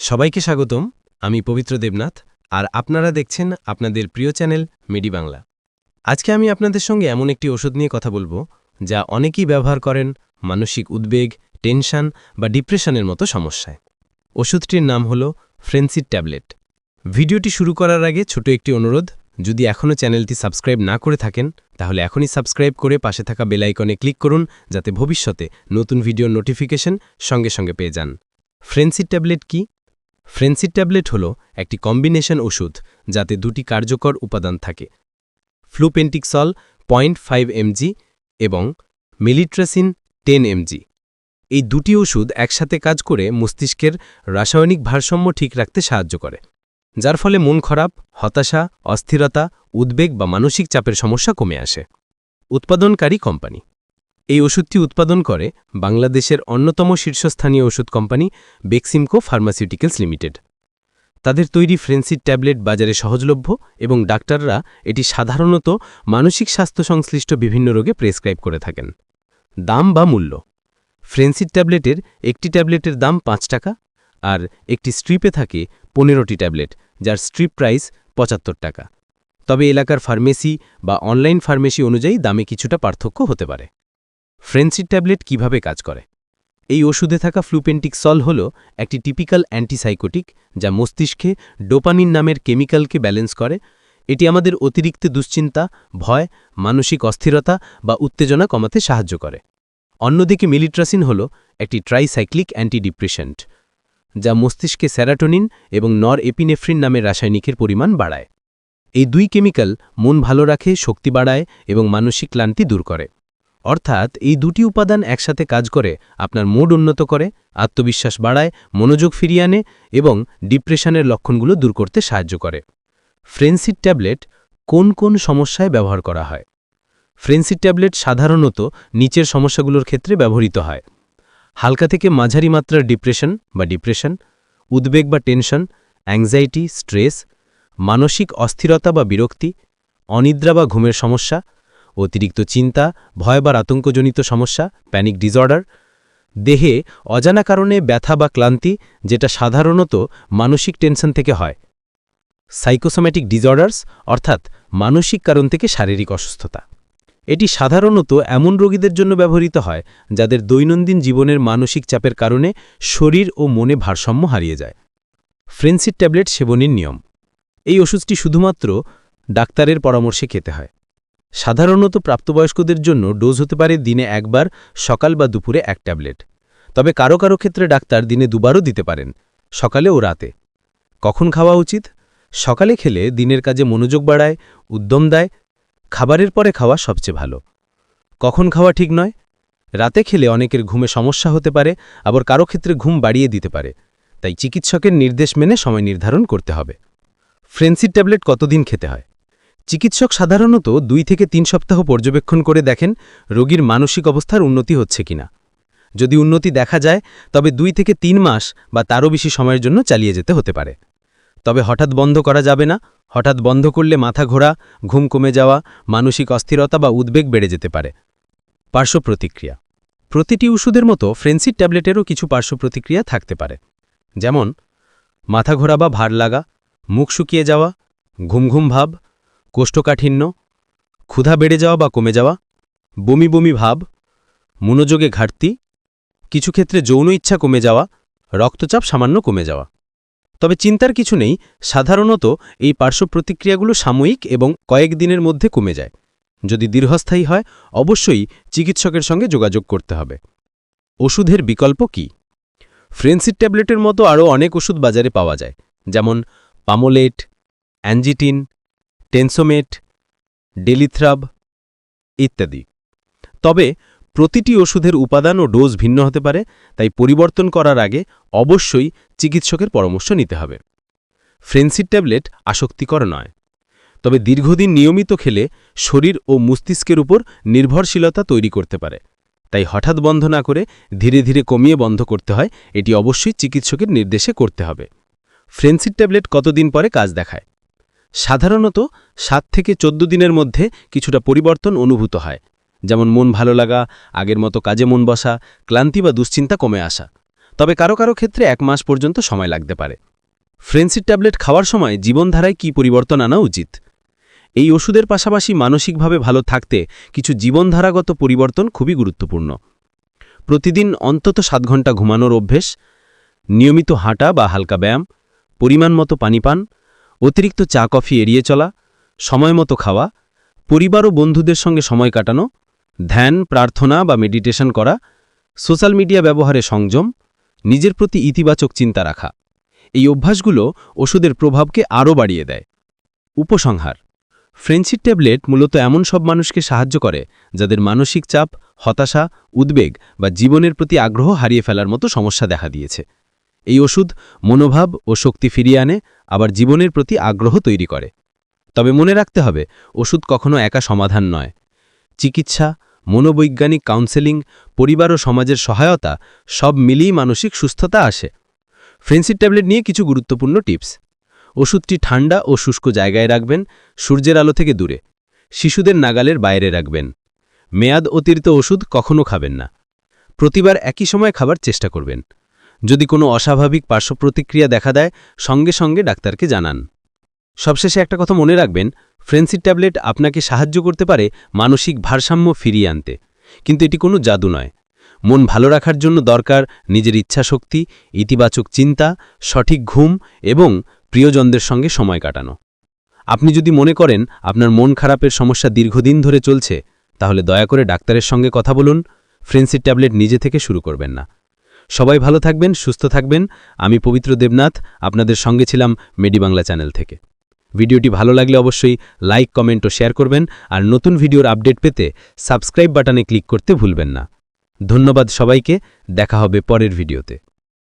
সবাইকে স্বাগতম, আমি পবিত্র দেবনাথ, আর আপনারা দেখছেন আপনাদের প্রিয় চ্যানেল মিডি বাংলা। আজকে আমি আপনাদের সঙ্গে এমন একটি ওষুধ নিয়ে কথা বলব, যা অনেকেই ব্যবহার করেন মানসিক উদ্বেগ, টেনশন বা ডিপ্রেশনের মতো সমস্যায়। ওষুধটির নাম হল ফ্রেন্সিড ট্যাবলেট। ভিডিওটি শুরু করার আগে ছোট একটি অনুরোধ, যদি এখনও চ্যানেলটি সাবস্ক্রাইব না করে থাকেন, তাহলে এখনই সাবস্ক্রাইব করে পাশে থাকা বেল আইকনে ক্লিক করুন, যাতে ভবিষ্যতে নতুন ভিডিওর নোটিফিকেশন সঙ্গে সঙ্গে পেয়ে যান। ফ্রেন্সিড ট্যাবলেট কি? ফ্রেন্সিড ট্যাবলেট হল একটি কম্বিনেশন ওষুধ যাতে দুটি কার্যকর উপাদান থাকে। ফ্লুপেন্টিক্সল পয়েন্ট ফাইভ এমজি এবং মিলিট্রাসিন টেন এমজি এই দুটি ওষুধ একসাথে কাজ করে মস্তিষ্কের রাসায়নিক ভারসাম্য ঠিক রাখতে সাহায্য করে, যার ফলে মন খারাপ, হতাশা, অস্থিরতা, উদ্বেগ বা মানসিক চাপের সমস্যা কমে আসে। উৎপাদনকারী কোম্পানি এই ওষুধটি উৎপাদন করে বাংলাদেশের অন্যতম শীর্ষস্থানীয় ওষুধ কোম্পানি বেক্সিমকো ফার্মাসিউটিক্যালস লিমিটেড। তাদের তৈরি ফ্রেন্সিড ট্যাবলেট বাজারে সহজলভ্য এবং ডাক্তাররা এটি সাধারণত মানসিক স্বাস্থ্য সংশ্লিষ্ট বিভিন্ন রোগে প্রেসক্রাইব করে থাকেন। দাম বা মূল্য। ফ্রেন্সিড ট্যাবলেটের একটি ট্যাবলেটের দাম পাঁচ টাকা আর একটি স্ট্রিপে থাকে পনেরোটি ট্যাবলেট, যার স্ট্রিপ প্রাইস পঁচাত্তর টাকা। তবে এলাকার ফার্মেসি বা অনলাইন ফার্মেসি অনুযায়ী দামে কিছুটা পার্থক্য হতে পারে। ফ্রেন্সিড ট্যাবলেট কীভাবে কাজ করে? এই ওষুধে থাকা ফ্লুপেন্টিক্সল হল একটি টিপিক্যাল অ্যান্টিসাইকোটিক যা মস্তিষ্কে ডোপামিন নামের কেমিক্যালকে ব্যালেন্স করে। এটি আমাদের অতিরিক্ত দুশ্চিন্তা, ভয়, মানসিক অস্থিরতা বা উত্তেজনা কমাতে সাহায্য করে। অন্যদিকে মিলিট্রাসিন হল একটি ট্রাইসাইক্লিক অ্যান্টিডিপ্রেশেন্ট, যা মস্তিষ্কে স্যারাটোনিন এবং নর এপিনেফ্রিন নামের রাসায়নিকের পরিমাণ বাড়ায়। এই দুই কেমিক্যাল মন ভালো রাখে, শক্তি বাড়ায় এবং মানসিক ক্লান্তি দূর করে। অর্থাৎ এই দুটি উপাদান একসাথে কাজ করে আপনার মুড উন্নত করে, আত্মবিশ্বাস বাড়ায়, মনোযোগ ফিরিয়ে আনে এবং ডিপ্রেশনের লক্ষণগুলো দূর করতে সাহায্য করে। ফ্রেন্সিড ট্যাবলেট কোন কোন সমস্যায় ব্যবহার করা হয়? ফ্রেন্সিড ট্যাবলেট সাধারণত নিচের সমস্যাগুলোর ক্ষেত্রে ব্যবহৃত হয়। হালকা থেকে মাঝারি মাত্রার ডিপ্রেশন বা ডিপ্রেশন, উদ্বেগ বা টেনশন, অ্যাংজাইটি, স্ট্রেস, মানসিক অস্থিরতা বা বিরক্তি, অনিদ্রা বা ঘুমের সমস্যা অতিরিক্ত চিন্তা, ভয় বা আতঙ্কজনিত সমস্যা প্যানিক ডিসঅর্ডার দেহে অজানা কারণে ব্যথা বা ক্লান্তি, যেটা সাধারণত মানসিক টেনশন থেকে হয়। সাইকোসোম্যাটিক ডিসঅর্ডার্স অর্থাৎ মানসিক কারণ থেকে শারীরিক অসুস্থতা। এটি সাধারণত এমন রোগীদের জন্য ব্যবহৃত হয়, যাদের দৈনন্দিন জীবনের মানসিক চাপের কারণে শরীর ও মনে ভারসাম্য হারিয়ে যায়। ফ্রেন্সিড ট্যাবলেট সেবনের নিয়ম। এই ওষুধটি শুধুমাত্র ডাক্তারের পরামর্শে খেতে হয়। সাধারণত প্রাপ্তবয়স্কদের জন্য ডোজ হতে পারে দিনে একবার, সকাল বা দুপুরে এক ট্যাবলেট। তবে কারও কারও ক্ষেত্রে ডাক্তার দিনে দুবারও দিতে পারেন, সকালে ও রাতে। কখন খাওয়া উচিত? সকালে খেলে দিনের কাজে মনোযোগ বাড়ায়, উদ্যম দেয়, খাবারের পরে খাওয়া সবচেয়ে ভালো। কখন খাওয়া ঠিক নয়? রাতে খেলে অনেকের ঘুমে সমস্যা হতে পারে, আবার কারও ক্ষেত্রে ঘুম বাড়িয়ে দিতে পারে, তাই চিকিৎসকের নির্দেশ মেনে সময় নির্ধারণ করতে হবে। ফ্রেন্সির ট্যাবলেট কতদিন খেতে হয়? চিকিৎসক সাধারণত দুই থেকে তিন সপ্তাহ পর্যবেক্ষণ করে দেখেন রোগীর মানসিক অবস্থার উন্নতি হচ্ছে কিনা। যদি উন্নতি দেখা যায়, তবে দুই থেকে তিন মাস বা তারও বেশি সময়ের জন্য চালিয়ে যেতে হতে পারে। তবে হঠাৎ বন্ধ করা যাবে না, হঠাৎ বন্ধ করলে মাথা ঘোরা, ঘুম কমে যাওয়া, মানসিক অস্থিরতা বা উদ্বেগ বেড়ে যেতে পারে। পার্শ্ব প্রতিক্রিয়া। প্রতিটি ওষুধের মতো ফ্রেন্সিড ট্যাবলেটেরও কিছু পার্শ্ব প্রতিক্রিয়া থাকতে পারে। যেমন, মাথা ঘোরা বা ভার লাগা, মুখ শুকিয়ে যাওয়া, ঘুম ঘুম ভাব কোষ্ঠকাঠিন্য, ক্ষুধা বেড়ে যাওয়া বা কমে যাওয়া, বমি বমি ভাব, মনোযোগে ঘাটতি, কিছু ক্ষেত্রে যৌন ইচ্ছা কমে যাওয়া, রক্তচাপ সামান্য কমে যাওয়া। তবে চিন্তার কিছু নেই, সাধারণত এই পার্শ্ব প্রতিক্রিয়াগুলো সাময়িক এবং কয়েক দিনের মধ্যে কমে যায়। যদি দীর্ঘস্থায়ী হয়, অবশ্যই চিকিৎসকের সঙ্গে যোগাযোগ করতে হবে। ওষুধের বিকল্প কি? ফ্রেন্সিড ট্যাবলেটের মতো আরও অনেক ওষুধ বাজারে পাওয়া যায়, যেমন পামোলেট অ্যাঞ্জিটিন টেনসোমেট, ডেলিথ্রাব ইত্যাদি। তবে প্রতিটি ওষুধের উপাদান ও ডোজ ভিন্ন হতে পারে, তাই পরিবর্তন করার আগে অবশ্যই চিকিৎসকের পরামর্শ নিতে হবে। ফ্রেন্সিড ট্যাবলেট আসক্তিকর নয়, তবে দীর্ঘদিন নিয়মিত খেলে শরীর ও মস্তিষ্কের উপর নির্ভরশীলতা তৈরি করতে পারে। তাই হঠাৎ বন্ধ না করে ধীরে ধীরে কমিয়ে বন্ধ করতে হয়, এটি অবশ্যই চিকিৎসকের নির্দেশে করতে হবে। ফ্রেন্সিড ট্যাবলেট কতদিন পরে কাজ দেখায়? সাধারণত সাত থেকে চোদ্দ দিনের মধ্যে কিছুটা পরিবর্তন অনুভূত হয়। যেমন মন ভালো লাগা, আগের মতো কাজে মন বসা, ক্লান্তি বা দুশ্চিন্তা কমে আসা। তবে কারও কারও ক্ষেত্রে এক মাস পর্যন্ত সময় লাগতে পারে। ফ্রেন্সির ট্যাবলেট খাওয়ার সময় জীবনধারায় কী পরিবর্তন আনা উচিত? এই ওষুধের পাশাপাশি মানসিকভাবে ভালো থাকতে কিছু জীবনধারাগত পরিবর্তন খুবই গুরুত্বপূর্ণ। প্রতিদিন অন্তত সাত ঘণ্টা ঘুমানোর অভ্যেস, নিয়মিত হাঁটা বা হালকা ব্যায়াম, পরিমাণ মতো পানি পান অতিরিক্ত চা, কফি এড়িয়ে চলা, সময় মতো খাওয়া, পরিবার ও বন্ধুদের সঙ্গে সময় কাটানো, ধ্যান, প্রার্থনা বা মেডিটেশন করা, সোশ্যাল মিডিয়া ব্যবহারে সংযম, নিজের প্রতি ইতিবাচক চিন্তা রাখা। এই অভ্যাসগুলো ওষুধের প্রভাবকে আরও বাড়িয়ে দেয়। উপসংহার। ফ্রেন্সির ট্যাবলেট মূলত এমন সব মানুষকে সাহায্য করে যাদের মানসিক চাপ, হতাশা, উদ্বেগ বা জীবনের প্রতি আগ্রহ হারিয়ে ফেলার মতো সমস্যা দেখা দিয়েছে। এই ওষুধ মনোভাব ও শক্তি ফিরিয়ে আনে, আবার জীবনের প্রতি আগ্রহ তৈরি করে। তবে মনে রাখতে হবে, ওষুধ কখনো একা সমাধান নয়। চিকিৎসা, মনোবৈজ্ঞানিক কাউন্সেলিং, পরিবার ও সমাজের সহায়তা, সব মিলিয়ে মানসিক সুস্থতা আসে। ফ্রেন্সির ট্যাবলেট নিয়ে কিছু গুরুত্বপূর্ণ টিপস। ওষুধটি ঠান্ডা ও শুষ্ক জায়গায় রাখবেন, সূর্যের আলো থেকে দূরে। শিশুদের নাগালের বাইরে রাখবেন। মেয়াদ অতিরিক্ত ওষুধ কখনও খাবেন না। প্রতিবার একই সময় খাবার চেষ্টা করবেন। যদি কোনো অস্বাভাবিক পার্শ্বপ্রতিক্রিয়া দেখা দেয়, সঙ্গে সঙ্গে ডাক্তারকে জানান। সবশেষে একটা কথা মনে রাখবেন, ফ্রেন্সির ট্যাবলেট আপনাকে সাহায্য করতে পারে মানসিক ভারসাম্য ফিরিয়ে আনতে। কিন্তু এটি কোনো জাদু নয়। মন ভালো রাখার জন্য দরকার নিজের ইচ্ছাশক্তি, ইতিবাচক চিন্তা, সঠিক ঘুম এবং প্রিয়জনদের সঙ্গে সময় কাটানো। আপনি যদি মনে করেন আপনার মন খারাপের সমস্যা দীর্ঘদিন ধরে চলছে, তাহলে দয়া করে ডাক্তারের সঙ্গে কথা বলুন। ফ্রেন্সির ট্যাবলেট নিজে থেকে শুরু করবেন না। সবাই ভালো থাকবেন, সুস্থ থাকবেন। আমি পবিত্র দেবনাথ, আপনাদের সঙ্গে ছিলাম মেডিবাংলা চ্যানেল থেকে। ভিডিওটি ভালো লাগলে অবশ্যই লাইক, কমেন্ট ও শেয়ার করবেন আর নতুন ভিডিওর আপডেট পেতে সাবস্ক্রাইব বাটনে ক্লিক করতে ভুলবেন না। ধন্যবাদ সবাইকে, দেখা হবে পরের ভিডিওতে।